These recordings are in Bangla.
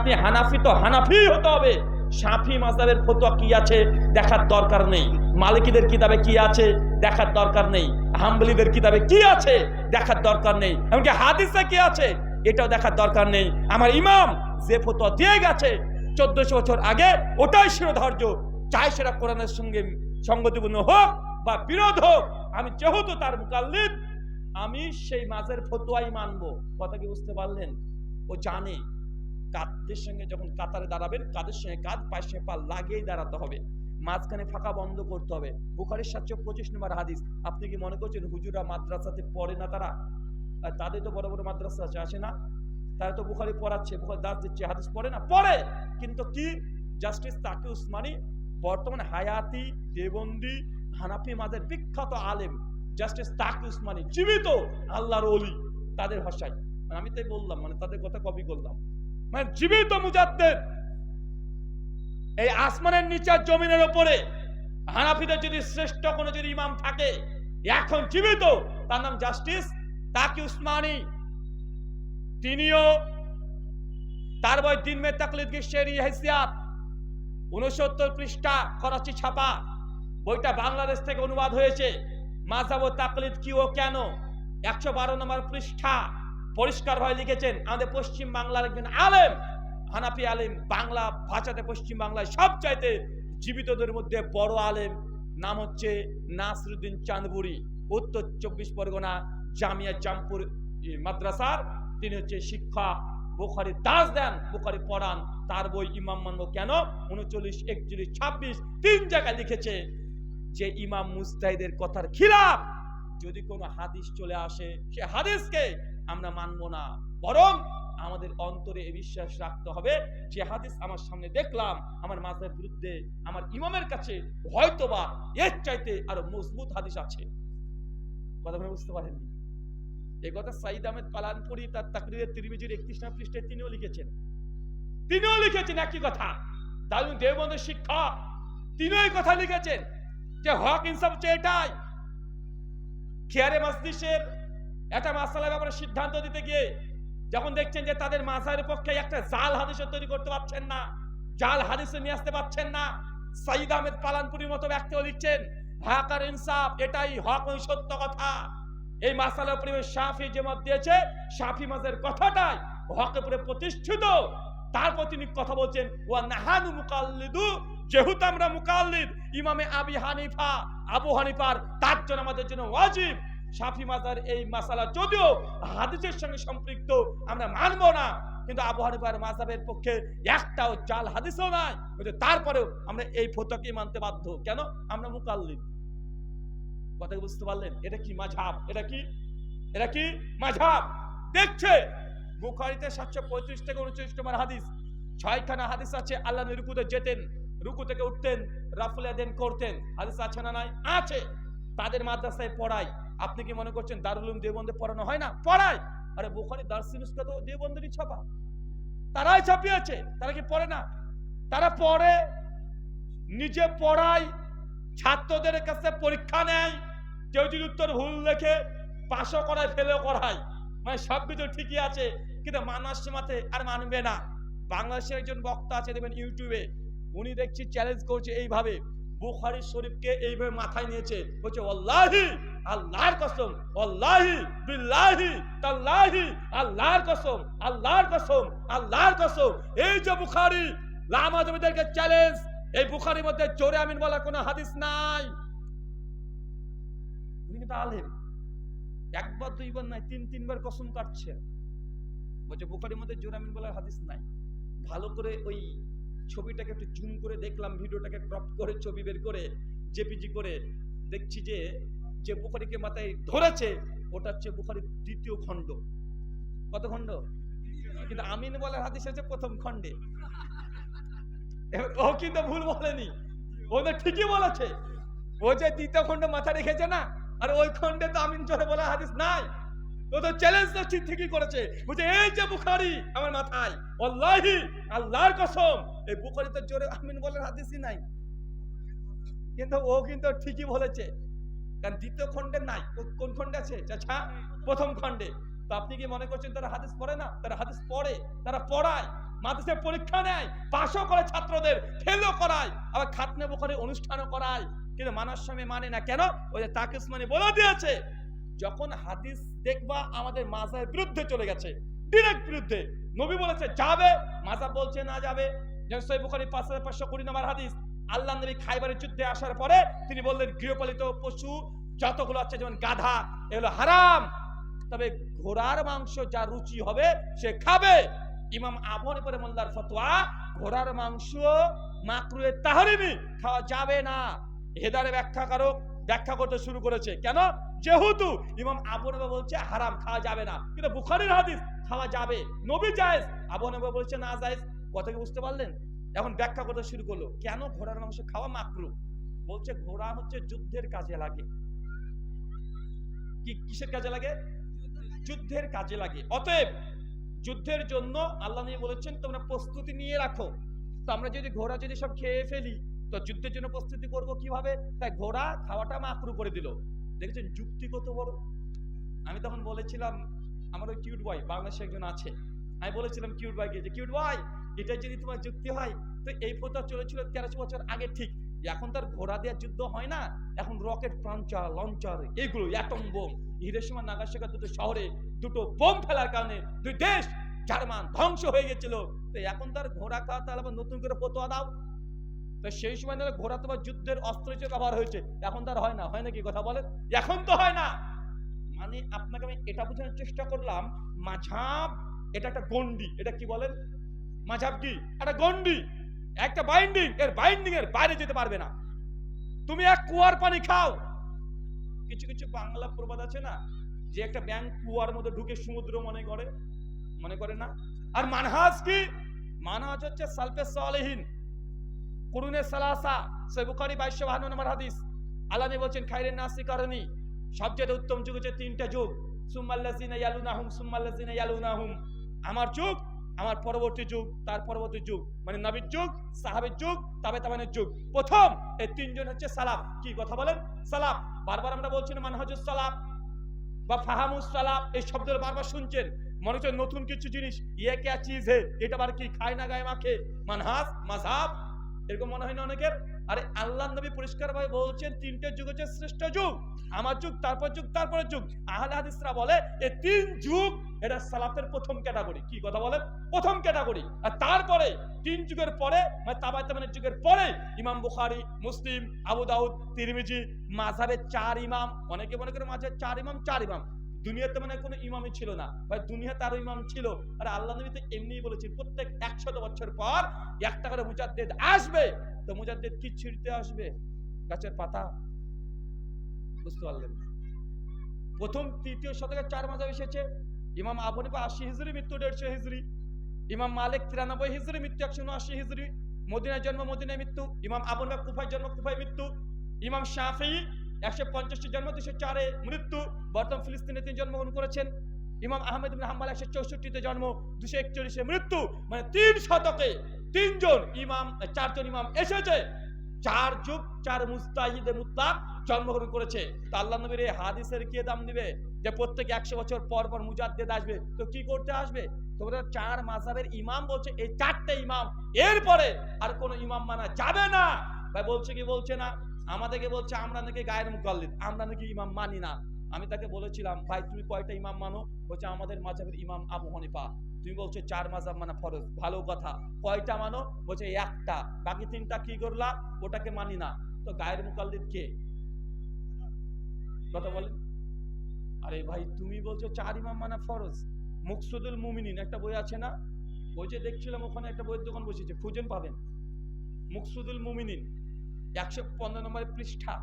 আপনি হানাফি তো হানাফি হতে হবে। সাফি মাজাবের ফতোয়া কি আছে দেখার দরকার নেই। মালিকীদের কিতাবে কি আছে দেখার দরকার নেই। হাম্বলিদের কিতাবে কি আছে দেখার দরকার নেই। এমনকি হাদিসে কি আছে এটাও দেখার দরকার নেই। আমার ইমাম যে ফতোয়া দিয়ে গেছে চোদ্দশো বছর আগে, ওটাই শিরোধার্য চাই সেটা কোরআনের সঙ্গে সঙ্গতিপূর্ণ হোক বা বিরোধ হোক, আমি যেহেতু তার মুকাল্লিদ, আমি সেই মাঝের ফতোয়াই মানবো। কথা কি বুঝতে পারলেন? ও জানে। কাদের সঙ্গে যখন কাতারে দাঁড়াবেন কাদের সঙ্গে কাঁধ, পায়ের সঙ্গে পা লাগিয়েই দাঁড়াতে হবে। মাঝখানে ফাঁকা বন্ধ করতে হবে। বুখারির সাতশো পঁচিশ নম্বর হাদিস, আপনি কি মনে করছেন হুজুরা মাদ্রাসাতে পড়ে না তারা? তাদের তো বড় বড় মাদ্রাসা আছে, আসে না। তারা তো বুখারি পড়াচ্ছে, বুখারি দাস দিচ্ছে, হাদিস পড়ে না? পড়ে! কিন্তু কি? জাস্টিস তাকে উসমানী বর্তমানে হায়াতি, দেবন্দি, হানাফি মাদের বিখ্যাত আলেম, জাস্টিস তাকে উসমানী, জীবিত আল্লাহর অলি তাদের ভাষায়। আমি তাই বললাম মানে তাদের কথা কপি করলাম। মানে জীবিত মুজাদ্দের এই আসমানের নিচে জমিনের ওপরে হানাফিদের যদি শ্রেষ্ঠ কোনো যদি ইমাম থাকে, এখন জীবিত, তার নাম জাস্টিস তাকি উসমানী। তিনিও তার বই দিন মে তাকলিদ গ্রীষ্মের হেসিয়াত উনসত্তর পৃষ্ঠা, করাচি ছাপা। বইটা বাংলাদেশ থেকে অনুবাদ হয়েছে। মাঝাব তাকলিদ কি ও কেন? একশো বারো নম্বর পৃষ্ঠা। পরিষ্কারভাবে লিখেছেন, আমাদের পশ্চিম বাংলার একজন আলেম, হানাফি আলেম, বাংলা ভাষাতে পশ্চিম বাংলায় সবচাইতে জীবিতদের মধ্যে বড় আলেম, নাম হচ্ছে নাসরুদ্দিন চাঁদবুরি উত্তর চব্বিশ পরগনা জামিয়া জামপুর মাদ্রাসার, তিনি হচ্ছে শিক্ষা বুখারি দাস দেন, বুখারি পড়ান, তার বই ইমাম মানব কেন? উনচল্লিশ, একচল্লিশ, ছাব্বিশ, তিন জায়গায় লিখেছে যে ইমাম মুস্তাহিদের কথার খিলাফ, যদি কোনো হাদিস চলে আসে, সে হাদিসকে আমরা মানবো না। বরং আমাদের অন্তরে এ বিশ্বাস রাখতে হবে যে হাদিস আমার সামনে দেখলাম, আমার মাঝের বিরুদ্ধে, আমার ইমামের কাছে হয়তোবা এর চাইতে আরও মজবুত হাদিস আছে। কথা বুঝতে পারেননি? এই কথা সাইদ আহমেদ কালানপুরি তার তাকরিরের তিরমিজির একত্রিশ নম্বর পৃষ্ঠায় তিনিও লিখেছেন। তিনিও লিখেছেন একই কথা। দারুণ দেববন্ধের শিক্ষা। তিনিও কথা লিখেছেন যে হক ইনসাফ হচ্ছে এটাই। খেয়ারে মসজিদের একটা মাসালার ব্যাপারে সিদ্ধান্ত দিতে গিয়ে যখন দেখছেন যে তাদের মাসায়ের পক্ষে একটা জাল হাদিসে তৈরি করতে পারছেন না, জাল হাদিসে নিয়ে আসতে পারছেন না, সাইদ আহমেদ পালানপুরির মতো ব্যক্তিও লিখছেন হক আর ইনসাফ, এটাই হক, ওই সত্য কথা। এই মাসালার উপরে শাফি যে মত দিয়েছে, শাফি মাসের কথাটাই হকের উপরে প্রতিষ্ঠিত। তারপর তিনি কথা বলছেন, ওয়া নাহানু মুকাল্লিদু যেহেতু আমরা মুকাল্লিদ, ইমামে আবি হানিফা, আবু হানিফার তার জন্য আমাদের জন্য ওয়াজিব। শাফি মাজার এই মাসালা যদিও হাদিসের সঙ্গে সম্পৃক্ত, আমরা মানবো না। কিন্তু আবু হানিফার মাজাবের পক্ষে একটাও জাল হাদিসও নাই। কিন্তু তারপরেও আমরা এই ফতোকে মানতে বাধ্য। কেন? আমরা মুকাল্লিদ। কথা বুঝতে পারলেন? এটা কি মাঝাব এটা কি? এটা কি মাঝাব দেখছে, বুখারিতে সাতশো পঁয়ত্রিশ থেকে উনচল্লিশ নম্বর হাদিস। ছয়খানা হাদিস আছে, আল্লাহ রুকুতে যেতেন, রুকু থেকে উঠতেন, রাফুলে দেন করতেন। হাদিস আছে না নাই? আছে। তাদের মাদ্রাসায় পড়ায়। আপনি কি মনে করছেন দারুল উলুম দেবন্দে পড়ানো হয় না? পড়ায়। আরে বুখারি দার্সিনুসকা তো দেবন্দেরই ছাপা। তারাই ছাপিয়েছে, তারা কি পড়ে না? তারা পড়ে, নিজে পড়ায়, ছাত্রদের কাছে পরীক্ষা নেয়, কেউ যদি উত্তর ভুল লেখে, পাশও করায়, ফেলেও করায়। মানে সব কিছু ঠিকই আছে, কিন্তু মানার সীমাতে আর মানবে না। বাংলাদেশের একজন বক্তা আছে, দেখবেন ইউটিউবে, উনি দেখছি চ্যালেঞ্জ করছে এইভাবে। বুখারি শরীফকে এইভাবে মাথায় নিয়েছে। বলছে অল্লাহি আল্লাহর কসম অল্লাহি বিল্লাহি, তাল্লাহি, আল্লাহর কসম আল্লাহর কসম আল্লাহর কসম। এই যে বুখারি লামাজমীদেরকে চ্যালেঞ্জ এই বুখারির মধ্যে জোরে আমিন বলা কোনো হাদিস নাই। আলেম। একবার, দুইবার নাই তিন, তিনবার কসম কাটছে। বলছে, বুখারির মধ্যে জোরে আমিন বলার হাদিস নাই। ভালো করে ওই ছবিটাকে একটু জুম করে দেখলাম, ভিডিওটাকে ক্রপ করে ছবি বের করে, জেপিজি করে দেখছি যে যে বুখারিকে মাথায় ধরেছে, ওটা হচ্ছে বুখারির দ্বিতীয় খণ্ড। কত খণ্ড? কিন্তু আমিন বলার হাদিস আছে প্রথম খণ্ডে। ও কিন্তু ভুল বলেনি। ও তো ঠিকই বলেছে। ও যে দ্বিতীয় খণ্ড মাথা রেখেছে না, আর ওই খণ্ডে তো আমিন চলে বলা হাদিস নাই। ঠিক ঠিকই করেছে। এই যে বুখারি, আমার মাথায় আল্লাহি আল্লাহর কসম। এই জোরে আমিন বলার হাদিসই নাই। কিন্তু ও কিন্তু ঠিকই বলেছে। কারণ দ্বিতীয় খণ্ডে নাই। কোন খণ্ডে আছে? চাচা প্রথম খণ্ডে। তো আপনি কি মনে করছেন তারা হাদিস পড়ে না? তারা হাদিস পড়ে, তারা পড়ায়, মাদ্রাসায় পরীক্ষা নেয়, পাশও করে ছাত্রদের, ফেলও করায়, আবার খাতনে বোখারে অনুষ্ঠানও করায়। কিন্তু মানার সময় মানে না। কেন? ওই যে মানে বলে দিয়েছে। যখন হাদিস দেখবা আমাদের মাজার বিরুদ্ধে চলে গেছে ডিরেক্ট বিরুদ্ধে। নবী বলেছে, যাবে। মাজাব বলছে, না যাবে। বুখারি পাঁচ পাঁচশো কুড়ি নম্বর হাদিস। আল্লাহ নবী খাইবারের যুদ্ধে আসার পরে তিনি বললেন, গৃহপালিত পশু যতগুলো আছে, যেমন গাধা, এগুলো হারাম। তবে ঘোড়ার মাংস যা রুচি হবে, সে খাবে। ইমাম আবনে পরে মোল্লার ফতোয়া, ঘোড়ার মাংস মাকরুয়ে তাহরিমি, খাওয়া যাবে না। হেদারে ব্যাখ্যা ব্যাখ্যাকারক ব্যাখ্যা করতে শুরু করেছে। কেন? যেহেতু ইমাম আবু নবী বলছে, হারাম, খাওয়া যাবে না। কিন্তু বুখারীর হাদিস, খাওয়া যাবে। নবী জায়েজ, আবু নবী বলছে না জায়েজ। কথা কি বুঝতে পারলেন? এখন ব্যাখ্যা করতে শুরু করল। কেন ঘোড়ার মাংস খাওয়া মাকরু? বলছে, ঘোড়া হচ্ছে যুদ্ধের কাজে লাগে। কি, কিসের কাজে লাগে? যুদ্ধের কাজে লাগে। অতএব যুদ্ধের জন্য আল্লাহ নিয়ে বলেছেন, তোমরা প্রস্তুতি নিয়ে রাখো। তো আমরা যদি ঘোড়া যদি সব খেয়ে ফেলি তো যুদ্ধের জন্য প্রস্তুতি করব কীভাবে? তাই ঘোড়া খাওয়াটা মাকরু করে দিল। দেখেছেন যুক্তি কত বড় আমি তখন বলেছিলাম, আমার ওই কিউট বয় বাংলাদেশে একজন আছে। আমি বলেছিলাম কিউট বয়কে যে কিউট বয় এটা যদি তোমার যুক্তি হয়, তো এই প্রথা চলেছিল তেরোশো বছর আগে ঠিক। এখন তার ঘোড়া দেওয়ার যুদ্ধ হয় না। এখন রকেট প্রাঞ্চার লঞ্চার এগুলো অ্যাটম বোম হিরোসীমা নাগাসাকা দুটো শহরে, দুটো বোম ফেলার কারণে দুই দেশ, জার্মান, ধ্বংস হয়ে গেছিল। তো এখন তার ঘোড়া খাওয়া তাহলে নতুন করে ফতোয়া দাও। তো সেই সময় ধরে ঘোড়া তোমার যুদ্ধের অস্ত্র হিসেবে ব্যবহার হয়েছে। এখন তার হয় না, হয় নাকি কথা বলেন? এখন তো হয় না! মানে আপনাকে আমি এটা বোঝানোর চেষ্টা করলাম, মাঝাব এটা একটা গন্ডি এটা কি বলেন? মাঝাব কি? একটা গন্ডি একটা বাইন্ডিং এর বাইন্ডিং এর বাইরে যেতে পারবে না। তুমি এক কুয়ার পানি খাও। কিছু কিছু বাংলা প্রবাদ আছে না, যে একটা ব্যাংক কুয়ার মধ্যে ঢুকে সমুদ্র মনে করে মনে করে না? আর মানহাজ কি? মানহাজ হচ্ছে সালফে সালেহীন। কুরুনে সালাসা সে বুখারি বাইশশো বাহান্ন নম্বর হাদিস। নবী বলছেন খাইরেন নাসি কারণী। সবচেয়ে উত্তম যুগ হচ্ছে তিনটা যুগ। সুম্মাল্লাজিনা ইয়ালুনাহুম সুম্মাল্লাজিনা ইয়ালুনাহুম। আমার যুগ, আমার পরবর্তী যুগ, তার পরবর্তী যুগ। মানে নবীর যুগ, সাহাবের যুগ তাবে তাবানের যুগ। প্রথম, এই তিনজন হচ্ছে সালাফ কি কথা বলেন? সালাফ বারবার আমরা বলছি না মানহাজুস সালাফ বা ফাহামুস সালাফ এই শব্দটা বারবার শুনছেন। মনে হচ্ছে নতুন কিছু জিনিস। ইয়ে কে চিজ হে? এটা আবার কি? খায় না, গায়ে মাখে। মানহাজ মাঝাব এরকম মনে হয় না অনেকের? আরে আল্লাহ নবী পরিষ্কার ভাবে বলছেন, তিনটে যুগ হচ্ছে শ্রেষ্ঠ যুগ, আমার যুগ তারপর যুগ, তারপরের যুগ। আহলে হাদিসরা বলে এই তিন যুগ, এটা সালাফের প্রথম ক্যাটাগরি। কি কথা বলেন? প্রথম ক্যাটাগরি। আর তারপরে, তিন যুগের পরে মানে তাবাই তামানের যুগের পরে, ইমাম বুখারি, মুসলিম, আবু দাউদ, তিরমিজি মাঝাবের চার ইমাম, অনেকে মনে করে মাঝের চার ইমাম চার ইমাম। দুনিয়াতে মানে কোনো ইমামই ছিল না। ভাই দুনিয়াতে আরও ইমাম ছিল। আর আল্লাহ নবী তো এমনিই বলেছেন, প্রত্যেক একশত বছর পর একটা করে মুজাদ্দেদ আসবে। তো মুজাদ্দেদ কি ছিঁড়তে আসবে? গাছের পাতা? বুঝতে পারলেন প্রথম, তৃতীয় শতকের চার মাঝাব এসেছে। ইমাম আবু হানিফা আশি হিজরি, মৃত্যু দেড়শো হিজরি। ইমাম মালিক তিরানব্বই হিজরি, মৃত্যু একশো উনআশি হিজরি। মদিনায় জন্ম, মদিনায় মৃত্যু। ইমাম আবু হানিফা কুফায় জন্ম, কুফায় মৃত্যু। ইমাম শাফি একশো পঞ্চাশটি জন্ম দুশো চারে মৃত্যু, বর্তমান ফিলিস্তিনে তিনি জন্মগ্রহণ করেছেন। ইমাম আহমেদ বিন হাম্বাল একশো চৌষট্টিতে জন্ম, দুশো একচল্লিশে মৃত্যু মানে তিন শতকে তিনজন ইমাম, চারজন ইমাম এসেছে। চার যুগ, চার মুস্তাহিদে মুতলাক জন্মগ্রহণ করেছে। তা আল্লাহ নবীর এই হাদিসের কে দাম দিবে? যে প্রত্যেকে একশো বছর পর পর মুজাদ্দেদ আসবে। তো কি করতে আসবে? তোমরা চার মাসাবের ইমাম বলছে, এই চারটে ইমাম। এরপরে আর কোনো ইমাম মানা যাবে না। ভাই, বলছে কি বলছে না? আমাদেরকে বলছে, আমরা নাকি গায়ের মুকাল্লিদ, আমরা নাকি ইমাম মানি না। আমি তাকে বলেছিলাম, ভাই, তুমি কয়টা ইমাম মানো? বলছে, আমাদের মাঝাবের ইমাম আবু হানিফা। তুমি বলছো, চার মাজাব মানা ফরজ, ভালো কথা। কয়টা মানো? বলছে, একটা। বাকি তিনটা কি করলা? ওটাকে মানি না। তো গায়ের মুকাল্লিদ কে? কথা বলেন। আরে ভাই, তুমি বলছো, চার ইমাম মানা ফরজ। মুকসুদুল মুমিনিন, একটা বই আছে না? ওই যে দেখছিলাম, ওখানে একটা বইয়ের দোকান বসেছে খুঁজেন পাবেন। মুকসুদুল মুমিনিন। একশো পনেরো নম্বরের পৃষ্ঠা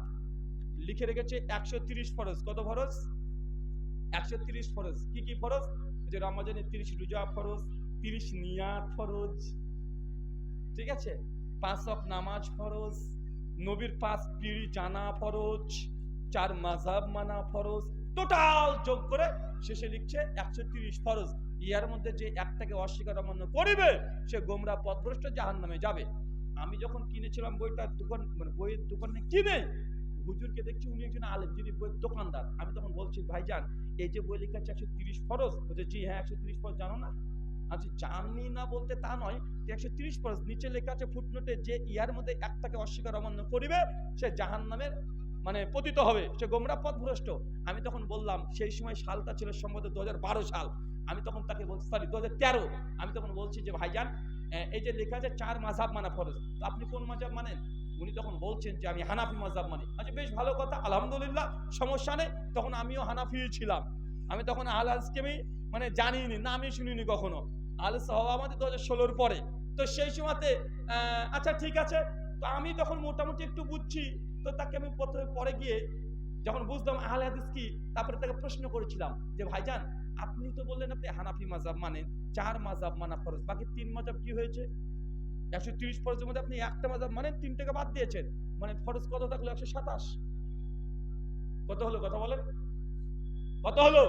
লিখে রেখেছে একশো তিরিশ ফরজ। কত ফরজ? একশো তিরিশ ফরজ। কি কি ফরজ? যে রমজানে তিরিশ রোজা ফরজ, তিরিশ নিয়াত ফরজ, ঠিক আছে? পাঁচ অফ নামাজ ফরজ, নবীর পাঁচ পিড়ি জানা ফরজ, চার মাঝাব মানা ফরজ, টোটাল যোগ করে শেষে লিখছে একশো তিরিশ ফরজ। ইয়ার মধ্যে যে একটাকে অস্বীকার অমান্য করিবে, সে গোমরা পথভ্রষ্ট জাহান নামে যাবে। আমি যখন কিনেছিলাম বইটা দোকান মানে বইয়ের দোকানে কিনে, হুজুরকে দেখছি উনি একজন আলেম, যিনি বইয়ের দোকানদার। আমি তখন বলছি, ভাইজান, এই যে বই লেখা আছে একশো তিরিশ ফরজ? বলছে, জি হ্যাঁ একশো তিরিশ ফরজ, জানো না? আচ্ছা জানি না বলতে তা নয় একশো তিরিশ ফরজ, নিচে লেখা আছে ফুটনোটে যে ইয়ার মধ্যে একটাকে অস্বীকার অমান্য করিবে, সে জাহান নামের মানে পতিত হবে, সে গোমরা পথভ্রষ্ট। আমি তখন বললাম, সেই সময় সালটা ছিল সম্ভবত দু হাজার বারো সাল। আমি তখন তাকে বলছি, সরি, দু আমি তখন বলছি যে, ভাইজান এই যে লেখা আছে চার মাঝাব মানা ফরজ। আপনি কোন মাঝাব মানেন? উনি তখন বলছেন যে আমি হানাফি মাঝাব মানি। আচ্ছা বেশ ভালো কথা, আলহামদুলিল্লাহ, সমস্যা নেই। তখন আমিও হানাফি ছিলাম। আমি তখন আল হাজকে আমি মানে জানিনি না আমি শুনিনি কখনো। আল আমাদের দু হাজার ষোলোর পরে। তো সেই সময়তে আচ্ছা ঠিক আছে। তো আমি তখন মোটামুটি একটু বুঝছি। তো তাকে আমি প্রথমে পরে গিয়ে যখন বুঝলাম আহলে হাদিস কি, তারপরে তাকে প্রশ্ন করেছিলাম যে, ভাইজান আপনি তো বললেন আপনি হানাফি মাজাব মানেন, চার মাজাব মানা ফরজ, বাকি তিন মাজাব কি হয়েছে? একশো তিরিশ ফরজের মধ্যে আপনি একটা মাজাব মানেন তিনটাকে বাদ দিয়েছেন মানে ফরজ কত থাকল? একশো সাতাশ। কত হলো কথা বলেন? কত হলো?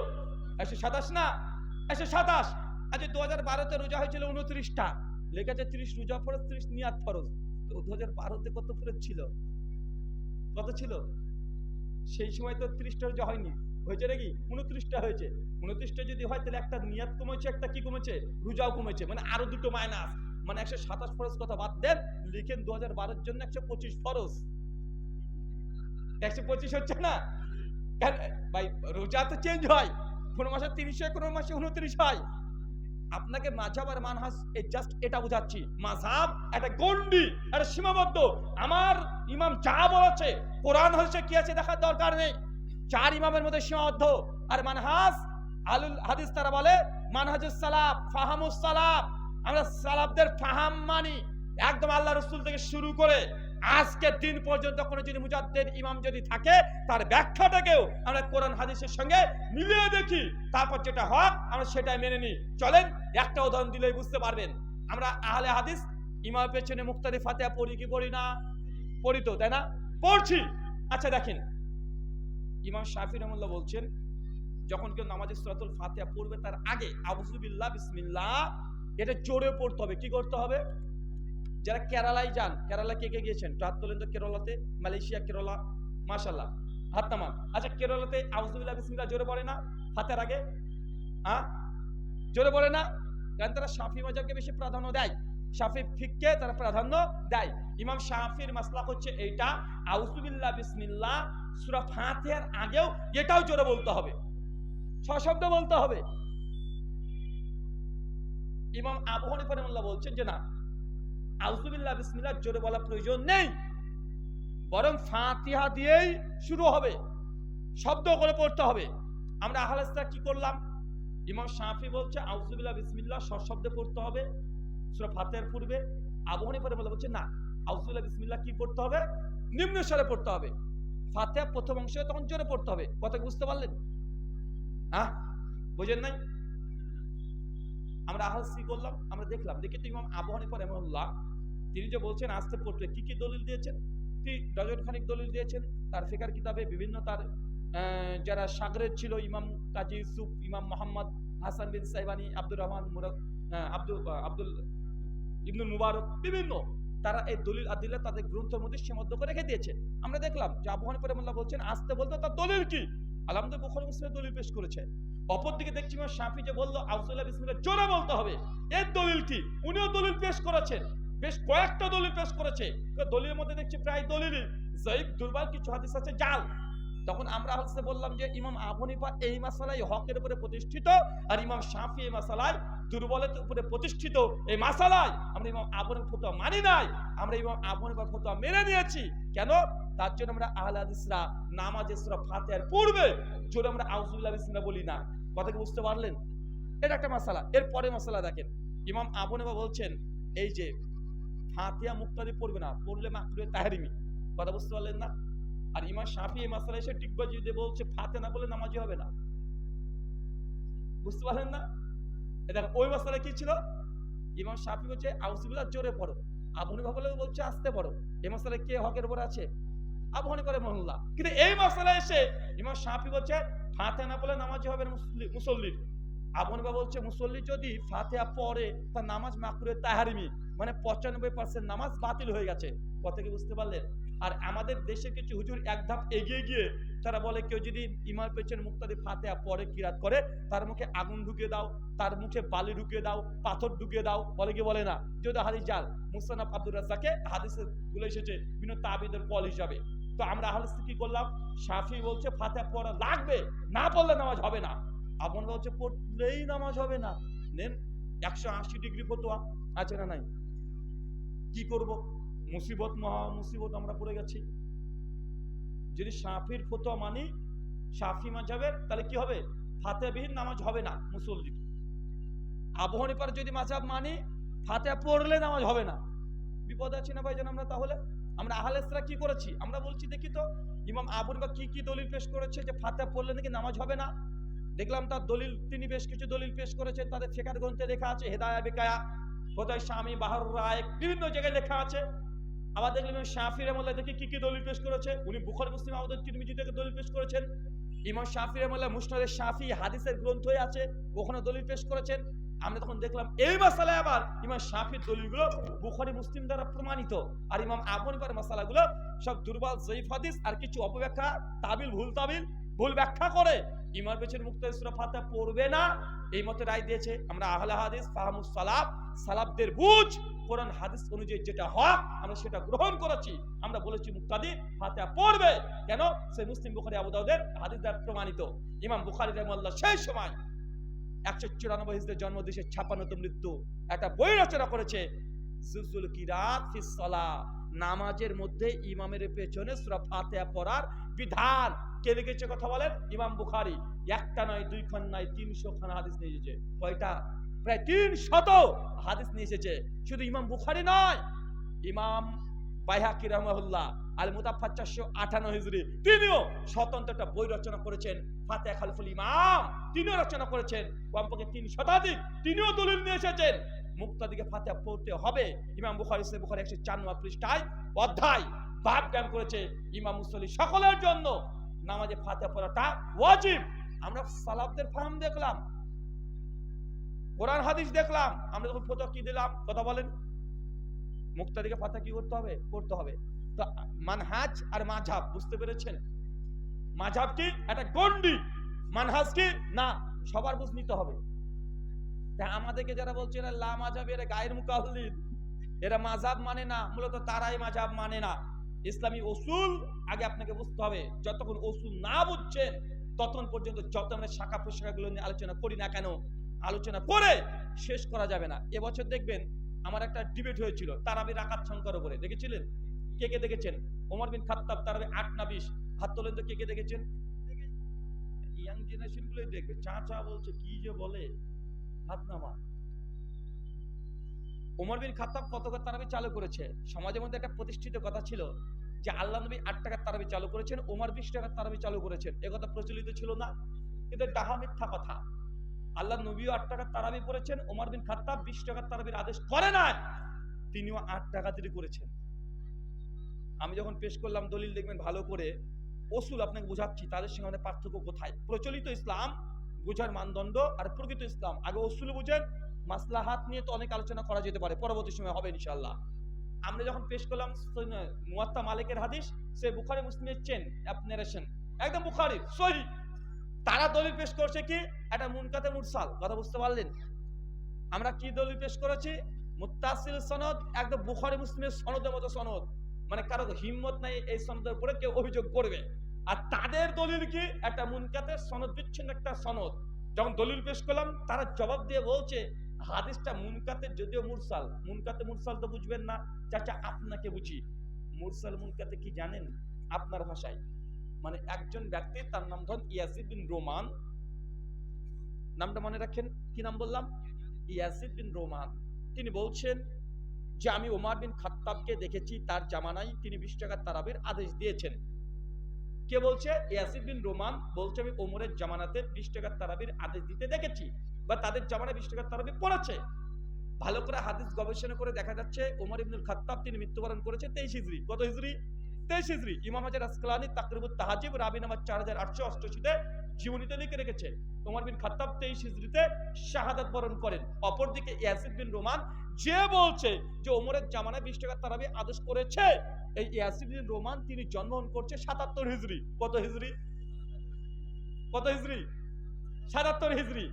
একশো সাতাশ না? একশো সাতাশ। আচ্ছা দু হাজার বারোতে রোজা হয়েছিল উনত্রিশটা। লেখা আছে ত্রিশ রোজা ফরজ, ত্রিশ নিয়াত ফরজ। তো দু হাজার বারোতে কত ফরজ ছিল? কত ছিল? সেই সময় তো ত্রিশটা রোজা হয়নি। হয়েছে নাকি? উনত্রিশটা হয়েছে। উনত্রিশটা যদি হয়, তাহলে একটা নিয়াত কমেছে, একটা কি কমেছে? রোজাও কমেছে। মানে আরও দুটো মাইনাস মানে একশো সাতাশ ফরজ কথা বাদ দেন, লিখেন দু হাজার জন্য একশো পঁচিশ ফরজ। একশো পঁচিশ হচ্ছে না? ভাই, রোজা তো চেঞ্জ হয়। কোনো মাসে তিরিশ হয়, কোনো মাসে উনত্রিশ হয়। আপনাকে মাঝাব আর মানহাস এই জাস্ট এটা বোঝাচ্ছি। মাঝাব, একটা গন্ডি একটা সীমাবদ্ধ। আমার ইমাম যা বলেছে, কোরআন হয়েছে, কি আছে দেখার দরকার নেই। চার ইমামের মধ্যে সীমাবদ্ধ আর মানহাস আলুল হাদিস তারা বলে, মানহাজুস সালাফ ফাহামুস সালাফ আমরা সালাফদের ফাহাম মানি। একদম আল্লাহ রসুল থেকে শুরু করে আজকের দিন পর্যন্ত কোনো যদি মুজাদ্দের ইমাম যদি থাকে, তার ব্যাখ্যাটাকেও আমরা কোরআন হাদিসের সঙ্গে মিলিয়ে দেখি। তারপর যেটা হক, আমরা সেটাই মেনে নিই। চলেন, একটা উদাহরণ দিলেই বুঝতে পারবেন। আমরা আহলে হাদিস ইমাম পেছনে মুক্তারি ফাতেহা পড়ি কি পড়ি না? পড়ি তো, তাই না? পড়ছি। আচ্ছা দেখেন ইমাম শাফি রহমুল্লাহ বলছেন, যখন কেউ নামাজের সুরাতুল ফাতিহা পড়বে তার আগে আবুজুবিল্লাহ বিসমিল্লাহ, এটা জোরে পড়তে হবে। কি করতে হবে? যারা কেরালায় যান কেরালা কে কে গিয়েছেন? তো তো কেরলাতে, মালয়েশিয়া, কেরলা মাশাল্লাহ হাত নামান আচ্ছা কেরলাতে আউজুবিল্লাহ বিসমিল্লাহ জোরে পড়ে না? হাতের আগে? হ্যাঁ জোরে পড়ে না? কারণ তারা শাফি মজাবকে বেশি প্রাধান্য দেয়। শাফি ফিককে তারা প্রাধান্য দেয়। ইমাম শাফির মাসলা হচ্ছে এইটা। আউজুবিল্লাহ বিসমিল্লাহ, সূরা ফাতিহার আগেও এটাও জোরে বলতে হবে। সশব্দ বলতে হবে। ইমাম আবু হানিফা বলছেন যে না আউজুবিল্লাহ বিসমিল্লাহ জোরে বলা প্রয়োজন নেই। বরং ফাতিহা দিয়েই শুরু হবে। শব্দ করে পড়তে হবে। আমরা আহলাস্তা কি করলাম? ইমাম শাফি বলছে আউজুবিল্লাহ বিসমিল্লাহ সশব্দে পড়তে হবে। সূরা ফাতিহার পূর্বে আবু হানিফা রাহিমাহুল্লাহ বলছে, না আউজুবিল্লাহ বিসমিল্লাহ, কি পড়তে হবে? নিম্ন স্বরে পড়তে হবে। ফাতিহা প্রথম অংশে তখন জোরে পড়তে হবে। কথা বুঝতে পারলেন? হ্যাঁ বুঝেন নাই? আমরা আহ্লাস কি করলাম আমরা দেখলাম। দেখি তো ইমাম আবু হানিফা রহমাল্লাহ তিনি যে বলছেন, আসতে পড়তে কি কি দলিল দিয়েছেন? তিনি ডজন খানিক দলিল দিয়েছেন। তার ফিকার কিতাবে বিভিন্ন তার যারা সাগরের ছিল, ইমাম কাজী ইউসুফ, ইমাম মোহাম্মদ হাসান বিন সাইবানি, আব্দুর রহমান মুরাদ আব্দুল আব্দুল ইবনুল মুবারক বিভিন্ন তারা এই দলিল আদিল্লা তাদের গ্রন্থের মধ্যে সীমাবদ্ধ করে রেখে দিয়েছে। আমরা দেখলাম যে আবু হানিফা রহমাল্লাহ বলছেন, আসতে বলতে তার দলিল কি? আলহামদুলিল্লাহ বুখারী মুসলিমের দলিল পেশ করেছে। অপরদিকে দেখছি ইমাম শাফি যে বলল আউজুল্লাহ বিসমিল্লাহ জোরে বলতে হবে। এর দলিল কি? উনিও দলিল পেশ করেছেন। বেশ কয়েকটা দলিল পেশ করেছে। দলিলের মধ্যে দেখছি প্রায় দলিলই। জয়ীব দুর্বল কিছু হাদিস আছে, জাল। তখন আমরা হচ্ছে বললাম যে ইমাম আবু হানিফা এই মাসালায় হকের উপরে প্রতিষ্ঠিত আর ইমাম শাফি এই মাসালায় দুর্বলের উপরে প্রতিষ্ঠিত এই মাসালায় আমরা ইমাম আবু হানিফার ফতোয়া মানি নাই। আমরা ইমাম আবু হানিফার ফতোয়া মেনে নিয়েছি। কেন? তার জন্য আমরা আহলে হাদিসরা নামাজে সূরা ফাতিহার পূর্বে জোরে আমরা আউযুবিল্লাহ বিসমিল্লাহ বলি না। কথা কি বুঝতে পারলেন? এটা একটা মাসালা। এর পরে মাসালা দেখেন। ইমাম আবু হানিফা বলছেন, এই যে ফাতিহা মুক্তাদি পড়বে না, পড়লে মাকরুহে তাহরিমি। কথা বুঝতে পারলেন না? আর ইমাম শাফি এই মাসালা এসে টিকবাজি দিয়ে বলছে, ফাতে না বলে নামাজি হবে না। বুঝতে পারলেন না? এ দেখেন, ওই মাসালা কি ছিল? ইমাম শাফি বলছে আউসিবুল্লাহ জোরে পড়ো। আবু হানিফা বলে বলছে, আসতে পড়ো। এই মাসালা কে হকের উপর আছে? আবু হানিফা রহমাহুল্লাহ কিন্তু এই মাসালা এসে ইমাম শাফি বলছে, ফাতে না বলে নামাজি হবে না মুসলি- মুসল্লির। আবু হানিফা বলছে, মুসল্লি যদি ফাতিহা পড়ে, তার নামাজ মাকরুহে তাহারিমি মানে পঁচানব্বই পার্সেন্ট নামাজ বাতিল হয়ে গেছে। কথা কি বুঝতে পারলেন? আর আমাদের দেশের কিছু হুজুর এক ধাপ এগিয়ে গিয়ে তারা বলে, কেউ যদি ইমার পেছনে মুক্তাদি ফাতেহা পরে কিরাত করে? তার মুখে আগুন ঢুকিয়ে দাও, তার মুখে বালি ঢুকিয়ে দাও, পাথর ঢুকিয়ে দাও। বলে কি বলে না? যদি হাদিস জাল, মুসানাফ আব্দুর রাজাকে হাদিসে গুলো এসেছে, বিভিন্ন তাবিদের কল হিসাবে। তো আমরা হাদিস কি করলাম? শাফি বলছে, ফাতেহা পড়া লাগবে, না পড়লে নামাজ হবে না। আপন বলছে, পড়লেই নামাজ হবে না। নেন একশো আশি ডিগ্রি ফতোয়া, আছে না নাই? কি করব? মুসিবত, মহা মুসিবত আমরা পড়ে গেছি। যদি সাফির ফতোয়া মানি, সাফি মাঝাবের তাহলে কি হবে? ফাতেহাবিহীন নামাজ হবে না মুসল্লি আবু হানিফার যদি মাঝাব মানি, ফাতেহা পড়লে নামাজ হবে না। বিপদ আছে না ভাইজান আমরা তাহলে? আমরা আহলেসরা কি করেছি? আমরা বলছি, দেখি তো, ইমাম আবু হানিফা কি কি দলিল পেশ করেছে যে ফাতেহা পড়লে নাকি নামাজ হবে না? দেখলাম তার দলিল, তিনি বেশ কিছু দলিল পেশ করেছেন তাদের ফেকার গ্রন্থে লেখা আছে, হেদায়া বেকায়া, কোথায় স্বামী বাহার রায়, বিভিন্ন জায়গায় লেখা আছে। আবার দেখলাম ইমাম শাফি রহমাল্লাহ দেখি কি কি দলিল পেশ করেছে? উনি বুখারী, মুসলিম আমাদের তিরমিজি থেকে দলিল পেশ করেছেন। ইমাম শাফি রহমাল্লাহ মুসনাদের শাফি হাদিসের গ্রন্থই আছে ওখানে দলিল পেশ করেছেন। আমরা তখন দেখলাম, এই মাসালায় আবার ইমাম শাফির দলিলগুলো বুখারী, মুসলিম দ্বারা প্রমাণিত। আর ইমাম আবু হানিফার মাসালাগুলো সব দুর্বল, জয়ীফ হাদিস আর কিছু অপব্যাখ্যা, তাবিল, ভুল তাবিল, ভুল ব্যাখ্যা করে ইমার পেছনে মুক্ত ফাতা পড়বে না। এই মতে রায় দিয়েছে, আমরা আহলে হাদিস, ফাহামুস সালাফ সালাফদের বুঝ কোরআন হাদিস অনুযায়ী যেটা হক, আমরা সেটা গ্রহণ করেছি। আমরা বলেছি মুক্তাদি ফাতিহা পড়বে। কেন? সেই মুসলিম বুখারী আবু দাউদের হাদিস দ্বারা প্রমাণিত। ইমাম বুখারী রাহমাল্লাহ সেই সময় একশো চুরানব্বই হিজড়ির জন্ম দেশের ছাপান্নত মৃত্যু। একটা বই রচনা করেছে কিরাত ফিস সালাহ। নামাজের মধ্যে ইমামের পেছনে সূরা পড়ার বিধান। কে লিখেছে কথা বলেন? ইমাম বুখারি। একটা নয় দুই খান নয় তিনশো খান হাদিস নিয়ে কয়টা? প্রায় তিন শত হাদিস নিয়ে এসেছে। শুধু ইমাম বুখারি নয়, ইমাম বাইহাকি রহমাহুল্লাহ আল মুতাফার চারশো আঠান্ন হিজরি, তিনিও স্বতন্ত্র একটা বই রচনা করেছেন। ফাতে খালফুল ইমাম, তিনিও রচনা করেছেন। কমপক্ষে তিন শতাধিক তিনিও দলিল নিয়ে এসেছেন। মুক্তাদিকে ফাতে পড়তে হবে। ইমাম বুখারি সে বুখারি একশো চার নম্বর পৃষ্ঠায় অধ্যায় বাপ জ্ঞান করেছে ইমাম মুসলি সকলের জন্য। নামাজে ফাতে পড়াটা ওয়াজিব। আমরা সালাফদের ফার্ম দেখলাম। কোরআন হাদিস দেখলাম, আমরা যখন ফটো কি দিলাম, কথা বলেন। মুক্তাদিকে ফাতা কি করতে হবে? করতে হবে। তো মানহাজ আর মাঝাব বুঝতে পেরেছেন? মাঝাব কি? একটা গন্ডি মানহাজ কি? না, সবার বুঝ নিতে হবে। তা আমাদেরকে যারা বলছে, এরা লা মাঝাব এরা গায়ের মুকাল্লিদ। এরা মাঝাব মানে না, মূলত তারাই মাঝাব মানে না। ইসলামী ওসুল আগে আপনাকে বুঝতে হবে, যতক্ষণ ওসুল না বুঝছেন, ততক্ষণ পর্যন্ত যত আমরা শাখা প্রশাখাগুলো নিয়ে আলোচনা করি না কেন আলোচনা করে শেষ করা যাবে না। এবছর দেখবেন আমার একটা ডিবেট হয়েছিল, তারাবি রাকাত সংখ্যার উপরে। দেখেছিলেন? কে কে দেখেছেন? ওমর বিন খাত্তাব, তারাবি আট না বিশ। হাত তোলেন তো কে কে দেখেছেন? ইয়াং জেনারেশন গুলোই দেখবে। চা চা বলছে, কি যে বলে? হাত নামা। ওমর বিন খাত্তাব কত করে তারাবি চালু করেছে? সমাজের মধ্যে একটা প্রতিষ্ঠিত কথা ছিল যে, আল্লাহ নবী আট টাকার তারাবি চালু করেছেন, ওমর বিশ টাকার তারাবি চালু করেছেন। এ কথা প্রচলিত ছিল না। কিন্তু ডাহা মিথ্যা কথা। আল্লাহ নবীও আট টাকার তারাবি করেছেন ওমর বিন খাত্তাব বিশ টাকার তারাবির আদেশ করে না তিনিও আট টাকা দিয়ে করেছেন। আমি যখন পেশ করলাম দলিল, দেখবেন ভালো করে অসুল আপনাকে বোঝাচ্ছি, তাদের সঙ্গে পার্থক্য কোথায়? প্রচলিত ইসলাম বোঝার মানদণ্ড আর প্রকৃত ইসলাম। আগে অসুল বুঝেন, মাসলাহাত নিয়ে তো অনেক আলোচনা করা যেতে পারে, পরবর্তী সময় হবে ইনশাল্লাহ আমরা যখন পেশ করলাম মুয়াত্তা মালিকের হাদিস, সে বুখারি, মুসলিমের চেন একদম বুখারি, সহি। তারা দলিল পেশ করছে কি? একটা মুনকাতে মুরসাল। কথা বুঝতে পারলেন? আমরা কি দলিল পেশ করেছি? মুত্তাসিল সনদ, একদম বুখারি মুসলিমের সনদের মতো সনদ। মানে কারও হিম্মত নাই এই সনদের উপরে কেউ অভিযোগ করবে। আর তাদের দলিল কি? একটা মুনকাতে সনদ, বিচ্ছিন্ন একটা সনদ। যখন দলিল পেশ করলাম, তারা জবাব দিয়ে বলছে, হাদিসটা মুনকাতে যদিও মুরসাল। মুনকাতে মুরসাল তো বুঝবেন না। চাচা, আপনাকে বুঝি। মুরসাল মুনকাতে কি জানেন? আপনার ভাষায়। মানে একজন ব্যক্তি, তার নাম ধরেন ইয়াজিদ বিন রোমান। নামটা মনে রাখেন, কি নাম বললাম? Yazid bin Roman. তিনি বলছেন যে, আমি ওমার বিন খাত্তাবকে দেখেছি, তার জামানায় তিনি বিশ টাকার তারাবির আদেশ দিয়েছেন। কে বলছে? ইয়াসিদ বিন রোমান বলছে, আমি ওমরের জামানাতে বিশ টাকার তারাবির আদেশ দিতে দেখেছি, বা তাদের জামানায় বিশ টাকার তারাবি পড়েছে। ভালো করে হাদিস গবেষণা করে দেখা যাচ্ছে, ওমর ইবনুল খাত্তাব তিনি মৃত্যুবরণ করেছে তেইশ হিজড়ি। কত হিজড়ি? তেইশ হিজড়ি ইমাম হাজার আসকালানি তাকরিবুত তাহাজিব, রাবি নামাজ চার হাজার আটশো অষ্টআশিতে জীবনীতে লিখে রেখেছে, ওমর বিন খাত্তাব তেইশ হিজড়িতে শাহাদাত বরণ করেন। অপরদিকে ইয়াসিদ বিন রোমান যে বলছে যে ওমরের জামানায় বিশ টাকা তারাবি আদেশ করেছে, এই ইয়াসিদ বিন রোমান তিনি জন্মগ্রহণ করছে সাতাত্তর হিজড়ি কত হিজড়ি কত হিজড়ি সাতাত্তর হিজড়ি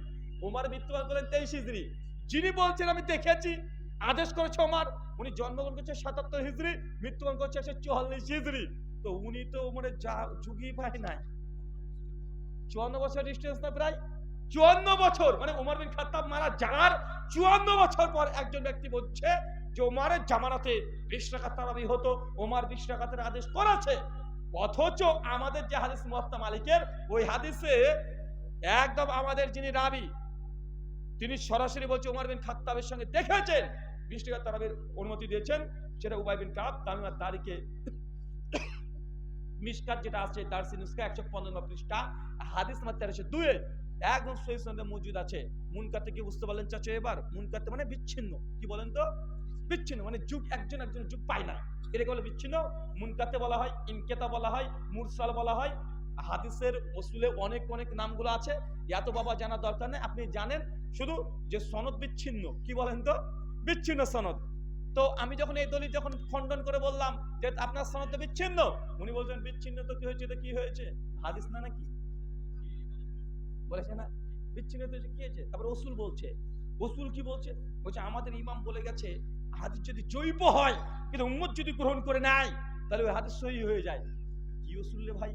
ওমর মৃত্যুবরণ করলেন তেইশ হিজড়ি যিনি বলছেন, আমি দেখেছি আদেশ করেছে ওমর। উনি জন্মগ্রহণ করছে সাতাত্তর হিজড়ি, মৃত্যুবরণ করছে একশো চুয়াল্লিশ হিজড়ি। তো উনি তো ওমরের যা যুগই পায় নাই। চুয়ান্ন বছর ডিস্টেন্স না প্রায় চুয়ান্ন বছর। মানে ওমর বিন খাত্তাব মারা যাওয়ার চুয়ান্ন বছর পর একজন ব্যক্তি বলছে যে ওমারের জামানাতে বিশ তারাবি হতো। ওমার বিশ আদেশ করেছে। অথচ আমাদের যে হাদিস মুহাত্তা মালিকের, ওই হাদিসে একদম আমাদের যিনি রাবি, তিনি সরাসরি বলছে ওমর বিন খাত্তাবের সঙ্গে দেখেছেন। বিশ টাকা তারাবির অনুমতি দিয়েছেন, সেটা উবাই বিন কাব তামিমার তারিখে মিসকাত যেটা আছে দার্সি নুসকা একশো পনেরো পৃষ্ঠা, হাদিস নাম্বার তেরোশো দুয়ে একদম সহি মজুদ আছে। মুনকাতে কি বুঝতে পারলেন চাচা এবার? মুনকাতে মানে বিচ্ছিন্ন। কি বলেন তো? বিচ্ছিন্ন মানে যুগ, একজন একজন যুগ পায় না। এটাকে বলে বিচ্ছিন্ন। মুনকাতে বলা হয় ইনকেতা বলা হয়, মুরসাল বলা হয়। হাদিসের ওসুলে অনেক অনেক নামগুলো আছে। এত বাবা জানা দরকার নেই। আপনি জানেন, শুধু যে সনদ বিচ্ছিন্ন। কি বলেন তো? বিচ্ছিন্ন সনদ। তো আমি যখন এই দলিল যখন খণ্ডন করে বললাম যে আপনার সনদ তো বিচ্ছিন্ন, উনি বলছেন, বিচ্ছিন্ন তো কি হয়েছে? তো কি হয়েছে? হাদিস না নাকি? বলেছে না? বিচ্ছিন্ন তো কি হয়েছে? তারপর ওসুল বলছে ওসুল কি বলছে? বলছে, আমাদের ইমাম বলে গেছে, হাদিস যদি জৈব হয়, কিন্তু উম্মত যদি গ্রহণ করে নেয়, তাহলে ওই হাদিস সহি হয়ে যায়। কি ওসুল রে ভাই?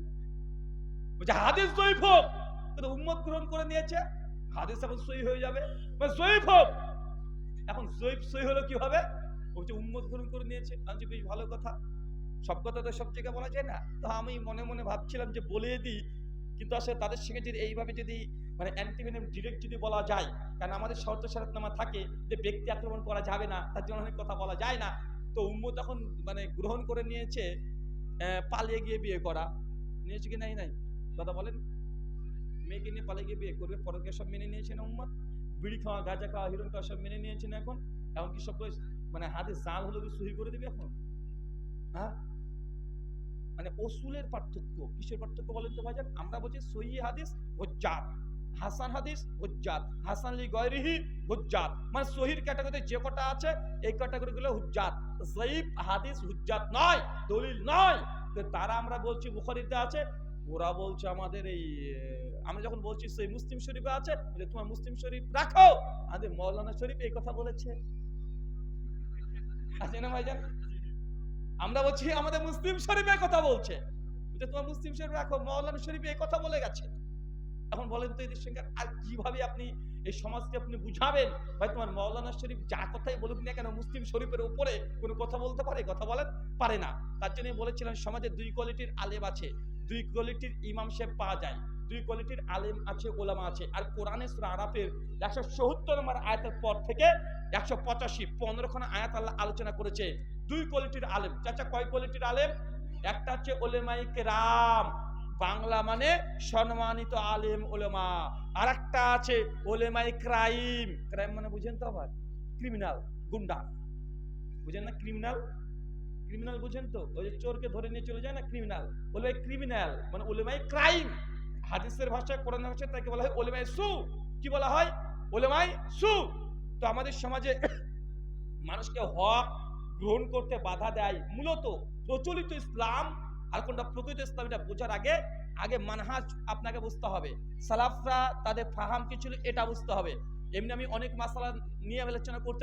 বলছে, হাদিস জৈব, কিন্তু উম্মত গ্রহণ করে নিয়েছে, হাদিস এখন সহি হয়ে যাবে। মানে জৈব! এখন জৈব সই হলো কি হবে বলছে উম্মত গ্রহণ করে নিয়েছে আমি বলছি, বেশ ভালো কথা। সব কথা তো সব জায়গায় বলা যায় না। তো আমি মনে মনে ভাবছিলাম যে বলে দিই কিন্তু আসলে তাদের সঙ্গে যদি এইভাবে যদি মানে অ্যান্টিভেনম ডিরেক্ট যদি বলা যায় কারণ আমাদের শর্ত শরতনামা থাকে যে ব্যক্তি আক্রমণ করা যাবে না তার জন্য অনেক কথা বলা যায় না। তো উম্মত তখন মানে গ্রহণ করে নিয়েছে পালিয়ে গিয়ে বিয়ে করা। নিয়েছে কি? নাই নাই। কথা বলেন। মেয়েকে নিয়ে পালিয়ে গিয়ে বিয়ে করবে পরকে সব মেনে নিয়েছে না উম্মত বিড়ি খাওয়া, গাঁজা খাওয়া হিরোন খাওয়া সব মেনে নিয়েছে না এখন? এখন কি সব মানে হাতে জাল হলে সহি করে দিবে এখন? হ্যাঁ? মানে ওসুলের পার্থক্য, কিসের পার্থক্য বলেন তো ভাইজান? আমরা বলছি সহি হাদিস হজ্জাত হাসান হাদিস হাসান লি গয়রিহি মানে সহির ক্যাটাগরিতে যে কটা আছে, এই ক্যাটাগরিগুলো হুজ্জাত হাদিস হুজ্জাত নয়, দলিল নয়। তারা আমরা বলছি বুখারিতে আছে ওরা বলছে আমাদের এই আমরা যখন বলছি সেই মুসলিম শরীফে আছে যে তোমার মুসলিম শরীফ রাখো। আমাদের মৌলানা শরীফ এই কথা বলেছে। আছে না ভাইজান? আমরা বলছি, আমাদের মুসলিম শরীফের কথা বলছে। যে তোমার মুসলিম শরীফ রাখো। মৌলানা শরীফ এই কথা বলে গেছে। এখন বলেন তো এদের সঙ্গে আর কীভাবে আপনি এই সমাজকে আপনি বুঝাবেন? ভাই, তোমার মৌলানা শরীফ যা কথাই বলুক না কেন, মুসলিম শরীফের উপরে কোনো কথা বলতে পারে কথা বলেন? পারে না। তার জন্য বলেছিলাম, সমাজে দুই কোয়ালিটির আলেম আছে। দুই কোয়ালিটির ইমাম সাহেব পাওয়া যায়। দুই কোয়ালিটির আলেম আছে, ওলামা আছে। আর কোরআনে সুরা আরাফের একশো সত্তর নম্বর আয়াতের পর থেকে একশো পঁচাশি, পনেরোখানা আয়াত আল্লাহ আলোচনা করেছে। দুই কোয়ালিটির আলেম। চাচা, কয় কোয়ালিটির আলেম? একটা হচ্ছে ওলেমাই কেরাম। বাংলা মানে সম্মানিত আলেম, ওলেমা। আর একটা আছে ওলেমাই ক্রাইম। ক্রাইম মানে বুঝেন তো আবার? ক্রিমিনাল, গুন্ডা। বুঝেন না ক্রিমিনাল? ক্রিমিনাল বুঝেন তো? ওই যে চোরকে ধরে নিয়ে চলে যায় না ক্রিমিনাল? ওলেমাই ক্রিমিনাল মানে ওলেমাই ক্রাইম। হাদিসের ভাষায় কোরআন ভাষায় তাকে বলা হয় ওলেমাই সু। কি বলা হয়? ওলেমাই সু। তো আমাদের সমাজে মানুষকে হক গ্রহণ করতে বাধা দেয় মূলত প্রচলিত ইসলাম আর কোনটা প্রকৃত ইসলাম এটা বোঝার আগে আগে মানহাজ আপনাকে বুঝতে হবে। সালাফরা তাদের ফাহাম কি ছিল এটা বুঝতে হবে। এমনি আমি অনেক মাসালা নিয়ে আলোচনা করতে